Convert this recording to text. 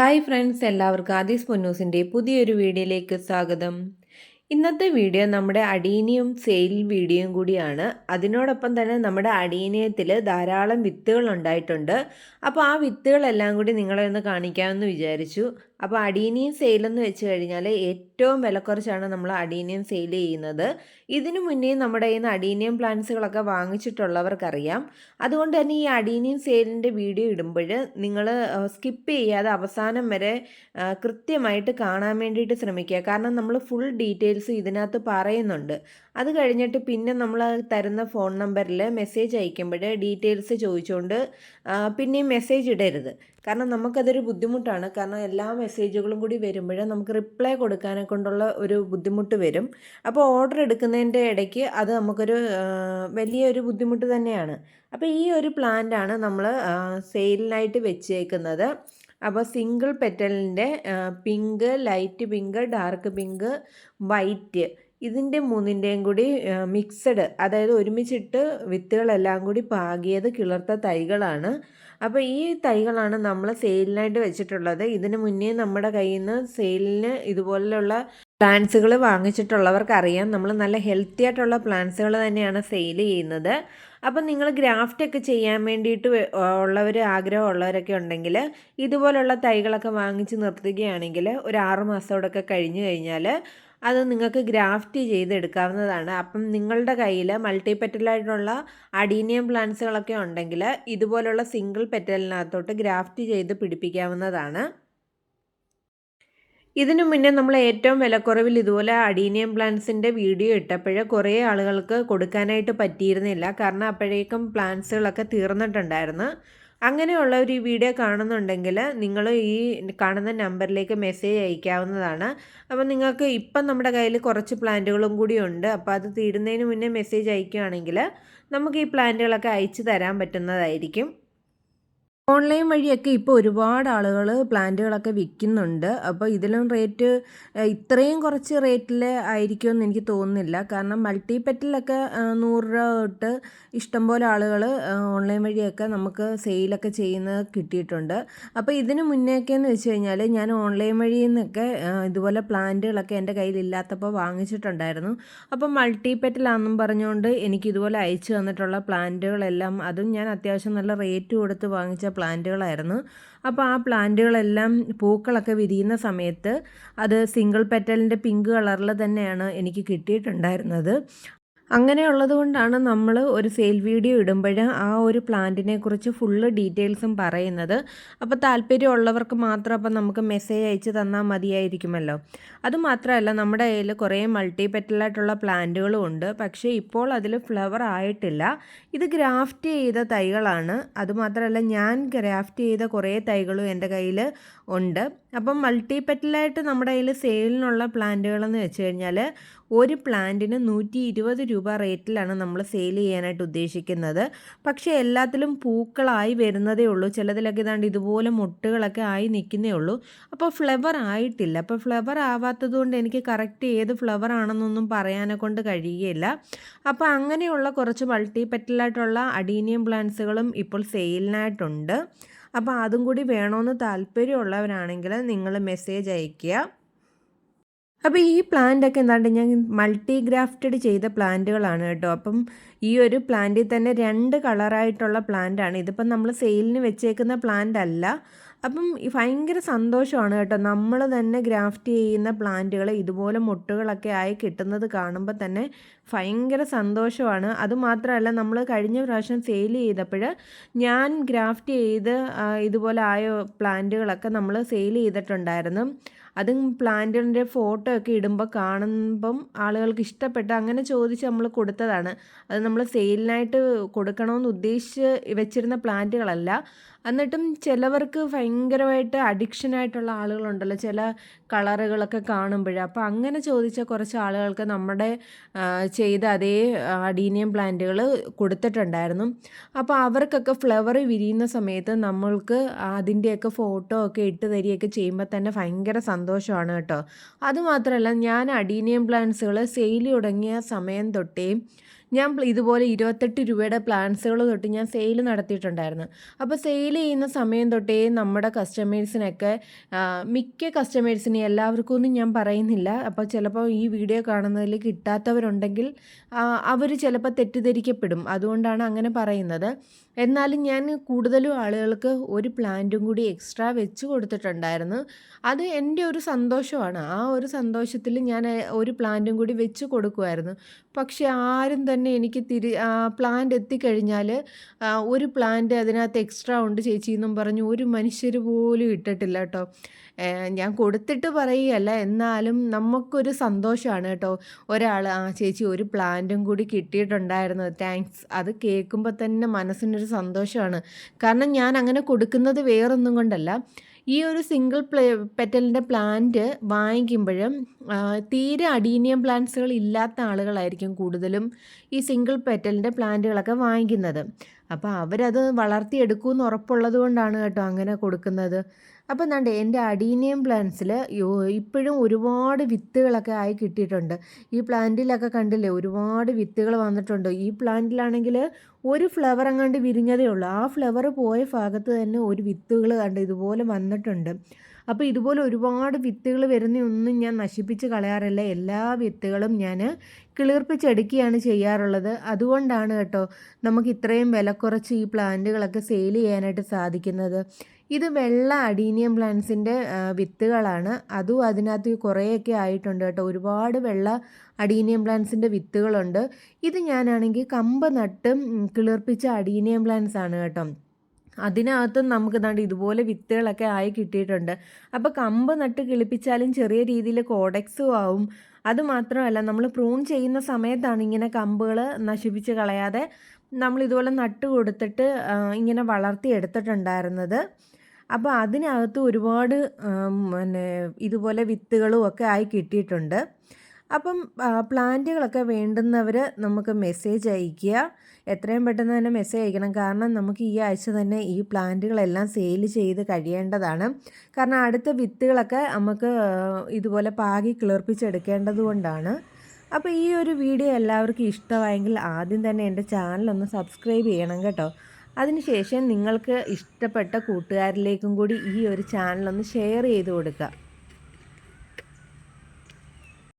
Hi friends എല്ലാവർക്കും ആദീസ് പൊന്നൂസിന്റെ പുതിയൊരു വീഡിയോയിലേക്ക് സ്വാഗതം. ഇന്നത്തെ വീഡിയോ നമ്മുടെ അടീനിയം സെയിൽ വീഡിയോയും കൂടിയാണ്. അതിനോടൊപ്പം തന്നെ നമ്മുടെ അടീനിയത്തിൽ ധാരാളം വിത്തുകൾ ഉണ്ടായിട്ടുണ്ട്. അപ്പോൾ ആ വിത്തുകളെല്ലാം കൂടി നിങ്ങളെ ഒന്ന് കാണിക്കാമെന്ന് വിചാരിച്ചു. അപ്പോൾ അടീനിയം സെയിലെന്ന് വെച്ച് കഴിഞ്ഞാൽ ഏറ്റവും വിലക്കുറച്ചാണ് നമ്മൾ അടീനിയം സെയിൽ ചെയ്യുന്നത്. ഇതിനു മുന്നേ നമ്മുടെ കയ്യിൽ നിന്ന് അടീനിയം പ്ലാന്റ്സുകളൊക്കെ വാങ്ങിച്ചിട്ടുള്ളവർക്കറിയാം. അതുകൊണ്ട് തന്നെ ഈ അടീനിയം സെയിലിന്റെ വീഡിയോ ഇടുമ്പോൾ നിങ്ങൾ സ്കിപ്പ് ചെയ്യാതെ അവസാനം വരെ കൃത്യമായിട്ട് കാണാൻ വേണ്ടിയിട്ട് ശ്രമിക്കുക. കാരണം നമ്മൾ ഫുൾ ഡീറ്റെയിൽസ് ഇതിനകത്ത് പറയുന്നുണ്ട്. അത് കഴിഞ്ഞിട്ട് പിന്നെ നമ്മൾ തരുന്ന ഫോൺ നമ്പറിൽ മെസ്സേജ് അയക്കുമ്പോൾ ഡീറ്റെയിൽസ് ചോദിച്ചുകൊണ്ട് പിന്നെയും മെസ്സേജ് ഇടരുത്. കാരണം നമുക്കതൊരു ബുദ്ധിമുട്ടാണ്. കാരണം എല്ലാ മെസ്സേജുകളും കൂടി വരുമ്പോൾ നമുക്ക് റിപ്ലൈ കൊടുക്കാനെ കൊണ്ടുള്ള ഒരു ബുദ്ധിമുട്ട് വരും. അപ്പോൾ ഓർഡർ എടുക്കുന്നതിന്റെ ഇടയ്ക്ക് അത് നമുക്കൊരു വലിയൊരു ബുദ്ധിമുട്ട് തന്നെയാണ്. അപ്പോൾ ഈ ഒരു പ്ലാന്റാണ് നമ്മൾ സെയിലിനായിട്ട് വെച്ചേക്കുന്നത്. അപ്പോൾ single പെറ്റലിന്റെ pink light pink dark pink white ഇതിന്റെ മൂന്നിന്റെയും കൂടി മിക്സഡ് അതായത് ഒരുമിച്ചിട്ട് വിത്തുകളെല്ലാം കൂടി പാകിയത് കിളർത്ത തൈകളാണ്. അപ്പോൾ ഈ തൈകളാണ് നമ്മൾ സെയിലിനായിട്ട് വെച്ചിട്ടുള്ളത്. ഇതിന് മുന്നേ നമ്മുടെ കയ്യിൽ നിന്ന് സെയിലിന് ഇതുപോലുള്ള പ്ലാന്റ്സുകൾ വാങ്ങിച്ചിട്ടുള്ളവർക്ക് അറിയാം നമ്മൾ നല്ല ഹെൽത്തി ആയിട്ടുള്ള പ്ലാന്റ്സുകൾ തന്നെയാണ് സെയിൽ ചെയ്യുന്നത്. അപ്പം നിങ്ങൾ ഗ്രാഫ്റ്റ് ഒക്കെ ചെയ്യാൻ വേണ്ടിയിട്ട് ഉള്ളവർ ആഗ്രഹമുള്ളവരൊക്കെ ഉണ്ടെങ്കിൽ ഇതുപോലുള്ള തൈകളൊക്കെ വാങ്ങിച്ച് നിർത്തുകയാണെങ്കിൽ ഒരു ആറ് മാസത്തോടൊക്കെ കഴിഞ്ഞു കഴിഞ്ഞാൽ അത് നിങ്ങൾക്ക് ഗ്രാഫ്റ്റ് ചെയ്തെടുക്കാവുന്നതാണ്. അപ്പം നിങ്ങളുടെ കയ്യിൽ മൾട്ടി പെറ്റലായിട്ടുള്ള അഡീനിയം പ്ലാന്റ്സുകളൊക്കെ ഉണ്ടെങ്കിൽ ഇതുപോലുള്ള സിംഗിൾ പെറ്റലിനകത്തോട്ട് ഗ്രാഫ്റ്റ് ചെയ്ത് പിടിപ്പിക്കാവുന്നതാണ്. ഇതിനു മുന്നേ നമ്മൾ ഏറ്റവും വിലക്കുറവിൽ ഇതുപോലെ അഡീനിയം പ്ലാന്റ്സിന്റെ വീഡിയോ ഇട്ടപ്പോഴേ കുറേ ആളുകൾക്ക് കൊടുക്കാനായിട്ട് പറ്റിയിരുന്നില്ല. കാരണം അപ്പോഴേക്കും പ്ലാന്റ്സുകളൊക്കെ തീർന്നിട്ടുണ്ടായിരുന്നു. അങ്ങനെയുള്ള ഒരു വീഡിയോ കാണുന്നുണ്ടെങ്കിൽ നിങ്ങൾ ഈ കാണുന്ന നമ്പറിലേക്ക് മെസ്സേജ് അയക്കാവുന്നതാണ്. അപ്പോൾ നിങ്ങൾക്ക് ഇപ്പം നമ്മുടെ കയ്യിൽ കുറച്ച് പ്ലാന്റുകളും കൂടി ഉണ്ട്. അപ്പോൾ അത് തീരുന്നതിന് മുന്നേ മെസ്സേജ് അയക്കുകയാണെങ്കിൽ നമുക്ക് ഈ പ്ലാന്റുകളൊക്കെ അയച്ചു തരാൻ പറ്റുന്നതായിരിക്കും. ഓൺലൈൻ വഴിയൊക്കെ ഇപ്പോൾ ഒരുപാട് ആളുകൾ പ്ലാന്റുകളൊക്കെ വിൽക്കുന്നുണ്ട് അപ്പോൾ ഇതിലും റേറ്റ് ഇത്രയും കുറച്ച് റേറ്റിൽ ആയിരിക്കുമെന്ന് എനിക്ക് തോന്നുന്നില്ല. കാരണം മൾട്ടി പെറ്റിലൊക്കെ നൂറ് രൂപ തൊട്ട് ഇഷ്ടംപോലെ ആളുകൾ ഓൺലൈൻ വഴിയൊക്കെ നമുക്ക് സെയിലൊക്കെ ചെയ്യുന്നത് കിട്ടിയിട്ടുണ്ട്. അപ്പോൾ ഇതിന് മുന്നേക്കെന്ന് വെച്ച് കഴിഞ്ഞാൽ ഞാൻ ഓൺലൈൻ വഴിയിൽ നിന്നൊക്കെ ഇതുപോലെ പ്ലാന്റുകളൊക്കെ എന്റെ കയ്യിലില്ലാത്തപ്പോൾ വാങ്ങിച്ചിട്ടുണ്ടായിരുന്നു. അപ്പോൾ മൾട്ടി പെറ്റിലാണെന്നും പറഞ്ഞുകൊണ്ട് എനിക്ക് ഇതുപോലെ അയച്ചു തന്നിട്ടുള്ള പ്ലാന്റുകളെല്ലാം അതും ഞാൻ അത്യാവശ്യം നല്ല റേറ്റ് കൊടുത്ത് വാങ്ങിച്ച പ്ലാന്റുകളായിരുന്നു. അപ്പോൾ ആ പ്ലാന്റുകളെല്ലാം പൂക്കളൊക്കെ വിരിയുന്ന സമയത്ത് അത് സിംഗിൾ പെറ്റലിന്റെ പിങ്ക് കളറിൽ തന്നെയാണ് എനിക്ക് കിട്ടിയിട്ടുണ്ടായിരുന്നത്. അങ്ങനെയുള്ളത് കൊണ്ടാണ് നമ്മൾ ഒരു സെയിൽ വീഡിയോ ഇടുമ്പോൾ ആ ഒരു പ്ലാന്റിനെ കുറിച്ച് ഫുള്ള് ഡീറ്റെയിൽസും പറയുന്നത്. അപ്പോൾ താല്പര്യമുള്ളവർക്ക് മാത്രം അപ്പം നമുക്ക് മെസ്സേജ് അയച്ച് തന്നാൽ മതിയായിരിക്കുമല്ലോ. അതുമാത്രമല്ല നമ്മുടെ കയ്യിൽ കുറേ മൾട്ടി പെറ്റലായിട്ടുള്ള പ്ലാന്റുകളും ഉണ്ട്. പക്ഷേ ഇപ്പോൾ അതിൽ ഫ്ലവർ ആയിട്ടില്ല. ഇത് ഗ്രാഫ്റ്റ് ചെയ്ത തൈകളാണ്. അതുമാത്രമല്ല ഞാൻ ഗ്രാഫ്റ്റ് ചെയ്ത കുറേ തൈകളും എന്റെ കയ്യിൽ ഉണ്ട്. അപ്പം മൾട്ടി പെറ്റലായിട്ട് നമ്മുടെ കയ്യിൽ സെയിലിനുള്ള പ്ലാന്റുകളെന്ന് വെച്ച് കഴിഞ്ഞാൽ ഒരു പ്ലാന്റിന് നൂറ്റി ഇരുപത് രൂപ റേറ്റിലാണ് നമ്മൾ സെയിൽ ചെയ്യാനായിട്ട് ഉദ്ദേശിക്കുന്നത്. പക്ഷേ എല്ലാത്തിലും പൂക്കളായി വരുന്നതേ ഉള്ളൂ. ചിലതിലൊക്കെ ഇതാണ്ട് ഇതുപോലെ മുട്ടുകളൊക്കെ ആയി നിൽക്കുന്നേ ഉള്ളൂ. അപ്പോൾ ഫ്ലവർ ആയിട്ടില്ല. അപ്പോൾ ഫ്ലവർ ആവാത്തത് കൊണ്ട് എനിക്ക് കറക്റ്റ് ഏത് ഫ്ലവർ ആണെന്നൊന്നും പറയാനെ കൊണ്ട് കഴിയുകയില്ല. അപ്പോൾ അങ്ങനെയുള്ള കുറച്ച് മൾട്ടി പെറ്റലായിട്ടുള്ള അഡീനിയം പ്ലാന്റ്സുകളും ഇപ്പോൾ സെയിലിനായിട്ടുണ്ട് അപ്പോൾ അതും കൂടി വേണമെന്ന് താല്പര്യമുള്ളവരാണെങ്കിൽ നിങ്ങൾ മെസ്സേജ് അയയ്ക്കുക. അപ്പോൾ ഈ പ്ലാന്റ് ഒക്കെ എന്താണ്ട്? ഞാൻ മൾട്ടി ഗ്രാഫ്റ്റഡ് ചെയ്ത പ്ലാന്റുകളാണ് കേട്ടോ. അപ്പം ഈ ഒരു പ്ലാന്റിൽ തന്നെ രണ്ട് കളറായിട്ടുള്ള പ്ലാന്റാണ് ഇതിപ്പം നമ്മൾ സെയിലിന് വെച്ചേക്കുന്ന പ്ലാന്റ് അല്ല. അപ്പം ഭയങ്കര സന്തോഷമാണ് കേട്ടോ. നമ്മൾ തന്നെ ഗ്രാഫ്റ്റ് ചെയ്യുന്ന പ്ലാന്റുകൾ ഇതുപോലെ മുട്ടുകളൊക്കെ ആയി കിട്ടുന്നത് കാണുമ്പോൾ തന്നെ ഭയങ്കര സന്തോഷമാണ്. അതുമാത്രമല്ല നമ്മൾ കഴിഞ്ഞ പ്രാവശ്യം സെയിൽ ചെയ്തപ്പോൾ ഞാൻ ഗ്രാഫ്റ്റ് ചെയ്ത് ഇതുപോലെ ആയ പ്ലാന്റുകളൊക്കെ നമ്മൾ സെയിൽ ചെയ്തിട്ടുണ്ടായിരുന്നു. അതും പ്ലാന്റിന്റെ ഫോട്ടോ ഒക്കെ ഇടുമ്പോൾ കാണുമ്പം ആളുകൾക്ക് ഇഷ്ടപ്പെട്ട അങ്ങനെ ചോദിച്ച് നമ്മൾ കൊടുത്തതാണ്. അത് നമ്മൾ സെയിലിനായിട്ട് കൊടുക്കണമെന്ന് ഉദ്ദേശിച്ച് വെച്ചിരുന്ന പ്ലാന്റുകളല്ല. എന്നിട്ടും ചിലവർക്ക് ഭയങ്കരമായിട്ട് അഡിക്ഷൻ ആയിട്ടുള്ള ആളുകളുണ്ടല്ലോ ചില കളറുകളൊക്കെ കാണുമ്പോൾ അപ്പോൾ അങ്ങനെ ചോദിച്ച കുറച്ച് ആളുകൾക്ക് നമ്മുടെ ചെയ്ത അതേ അഡീനിയം പ്ലാന്റുകൾ കൊടുത്തിട്ടുണ്ടായിരുന്നു. അപ്പോൾ അവർക്കൊക്കെ ഫ്ലവർ വിരിയുന്ന സമയത്ത് നമ്മൾക്ക് അതിന്റെയൊക്കെ ഫോട്ടോ ഒക്കെ ഇട്ട് തരികയൊക്കെ ചെയ്യുമ്പോൾ തന്നെ ഭയങ്കര സന്തോഷമാണ് കേട്ടോ. അതുമാത്രമല്ല ഞാൻ അഡീനിയം പ്ലാന്റ്സുകൾ സെയിൽ തുടങ്ങിയ സമയം തൊട്ടേ ഞാൻ ഇതുപോലെ ഇരുപത്തെട്ട് രൂപയുടെ പ്ലാൻസുകൾ തൊട്ട് ഞാൻ സെയിൽ നടത്തിയിട്ടുണ്ടായിരുന്നു. അപ്പോൾ സെയിൽ ചെയ്യുന്ന സമയം തൊട്ടേ നമ്മുടെ കസ്റ്റമേഴ്സിനൊക്കെ മിക്ക കസ്റ്റമേഴ്സിനെ എല്ലാവർക്കും ഒന്നും ഞാൻ പറയുന്നില്ല. അപ്പോൾ ചിലപ്പോൾ ഈ വീഡിയോ കാണുന്നതിൽ കിട്ടാത്തവരുണ്ടെങ്കിൽ അവർ ചിലപ്പോൾ തെറ്റിദ്ധരിക്കപ്പെടും. അതുകൊണ്ടാണ് അങ്ങനെ പറയുന്നത്. എന്നാലും ഞാൻ കൂടുതലും ആളുകൾക്ക് ഒരു പ്ലാന്റും കൂടി എക്സ്ട്രാ വെച്ച് കൊടുത്തിട്ടുണ്ടായിരുന്നു. അത് എന്റെ ഒരു സന്തോഷമാണ്. ആ ഒരു സന്തോഷത്തിൽ ഞാൻ ഒരു പ്ലാന്റും കൂടി വെച്ച് കൊടുക്കുമായിരുന്നു പക്ഷേ ആരും തന്നെ എനിക്ക് തിരി പ്ലാന്റ് എത്തിക്കഴിഞ്ഞാൽ ഒരു പ്ലാന്റ് അതിനകത്ത് എക്സ്ട്രാ ഉണ്ട് ചേച്ചി എന്നും പറഞ്ഞു. ഒരു മനുഷ്യർ പോലും ഇട്ടിട്ടില്ല കേട്ടോ. ഞാൻ കൊടുത്തിട്ട് പറയുകയല്ല. എന്നാലും നമുക്കൊരു സന്തോഷമാണ് കേട്ടോ. ഒരാൾ ആ ചേച്ചി ഒരു പ്ലാന്റും കൂടി കിട്ടിയിട്ടുണ്ടായിരുന്നു. താങ്ക്സ് അത് കേൾക്കുമ്പോൾ തന്നെ മനസ്സിനൊരു സന്തോഷമാണ്. കാരണം ഞാൻ അങ്ങനെ കൊടുക്കുന്നത് വേറൊന്നും കൊണ്ടല്ല. ഈ ഒരു സിംഗിൾ പ്ലേ പെറ്റലിന്റെ പ്ലാന്റ് വാങ്ങിക്കുമ്പോഴും തീരെ അഡീനിയം പ്ലാന്റ്സുകൾ ഇല്ലാത്ത ആളുകളായിരിക്കും കൂടുതലും ഈ സിംഗിൾ പെറ്റലിന്റെ പ്ലാന്റുകളൊക്കെ വാങ്ങിക്കുന്നത്. അപ്പോൾ അവരത് വളർത്തിയെടുക്കുമെന്ന് ഉറപ്പുള്ളത് കൊണ്ടാണ് കേട്ടോ അങ്ങനെ കൊടുക്കുന്നത്. അപ്പോൾ എന്താണ്ട് എന്റെ അഡീനിയം പ്ലാന്റ്സിൽ ഇപ്പോഴും ഒരുപാട് വിത്തുകളൊക്കെ ആയി കിട്ടിയിട്ടുണ്ട്. ഈ പ്ലാന്റിലൊക്കെ കണ്ടില്ലേ ഒരുപാട് വിത്തുകൾ വന്നിട്ടുണ്ട്. ഈ പ്ലാന്റിലാണെങ്കിൽ ഒരു ഫ്ലവർ അങ്ങാണ്ട് വിരിഞ്ഞതേ ഉള്ളൂ. ആ ഫ്ലവർ പോയ ഭാഗത്ത് തന്നെ ഒരു വിത്തുകൾ കണ്ട് ഇതുപോലെ വന്നിട്ടുണ്ട്. അപ്പോൾ ഇതുപോലെ ഒരുപാട് വിത്തുകൾ വരുന്നൊന്നും ഞാൻ നശിപ്പിച്ച് കളയാറില്ല. എല്ലാ വിത്തുകളും ഞാൻ കിളിർപ്പിച്ചെടുക്കുകയാണ് ചെയ്യാറുള്ളത്. അതുകൊണ്ടാണ് കേട്ടോ നമുക്ക് ഇത്രയും വില കുറച്ച് ഈ പ്ലാന്റുകളൊക്കെ സെയിൽ ചെയ്യാനായിട്ട് സാധിക്കുന്നത്. ഇത് വെള്ള അഡീനിയം പ്ലാന്റ്സിന്റെ വിത്തുകളാണ്. അതും അതിനകത്ത് കുറേയൊക്കെ ആയിട്ടുണ്ട് കേട്ടോ. ഒരുപാട് വെള്ള അഡീനിയം പ്ലാന്റ്സിന്റെ വിത്തുകളുണ്ട്. ഇത് ഞാനാണെങ്കിൽ കമ്പ് നട്ടും കിളിർപ്പിച്ച അഡീനിയം പ്ലാന്റ്സ് ആണ് കേട്ടോ. അതിനകത്തും നമുക്ക് ദാണ്ട് ഇതുപോലെ വിത്തുകളൊക്കെ ആയി കിട്ടിയിട്ടുണ്ട്. അപ്പോൾ കമ്പ് നട്ട് കിളിപ്പിച്ചാലും ചെറിയ രീതിയിൽ കോഡക്സും ആവും. അതുമാത്രമല്ല നമ്മൾ പ്രൂൺ ചെയ്യുന്ന സമയത്താണ് ഇങ്ങനെ കമ്പുകൾ നശിപ്പിച്ച് കളയാതെ നമ്മൾ ഇതുപോലെ നട്ട് കൊടുത്തിട്ട് ഇങ്ങനെ വളർത്തി എടുത്തിട്ടുണ്ടായിരുന്നത്. അപ്പോൾ അതിനകത്ത് ഒരുപാട് പിന്നെ ഇതുപോലെ വിത്തുകളും ഒക്കെ ആയി കിട്ടിയിട്ടുണ്ട്. അപ്പം പ്ലാന്റുകളൊക്കെ വേണ്ടുന്നവർ നമുക്ക് മെസ്സേജ് അയയ്ക്കുക. എത്രയും പെട്ടെന്ന് തന്നെ മെസ്സേജ് അയക്കണം. കാരണം നമുക്ക് ഈ ആഴ്ച തന്നെ ഈ പ്ലാന്റുകളെല്ലാം സെയിൽ ചെയ്ത് കഴിയേണ്ടതാണ്. കാരണം അടുത്ത വിത്തുകളൊക്കെ നമുക്ക് ഇതുപോലെ പാകി കിളിർപ്പിച്ചെടുക്കേണ്ടത് കൊണ്ടാണ് അപ്പോൾ ഈ ഒരു വീഡിയോ എല്ലാവർക്കും ഇഷ്ടമായെങ്കിൽ ആദ്യം തന്നെ എന്റെ ചാനലൊന്ന് സബ്സ്ക്രൈബ് ചെയ്യണം കേട്ടോ. അതിനുശേഷം നിങ്ങൾക്ക് ഇഷ്ടപ്പെട്ട കൂട്ടുകാരിലേക്കും കൂടി ഈ ഒരു ചാനലൊന്ന് ഷെയർ ചെയ്ത് കൊടുക്കുക.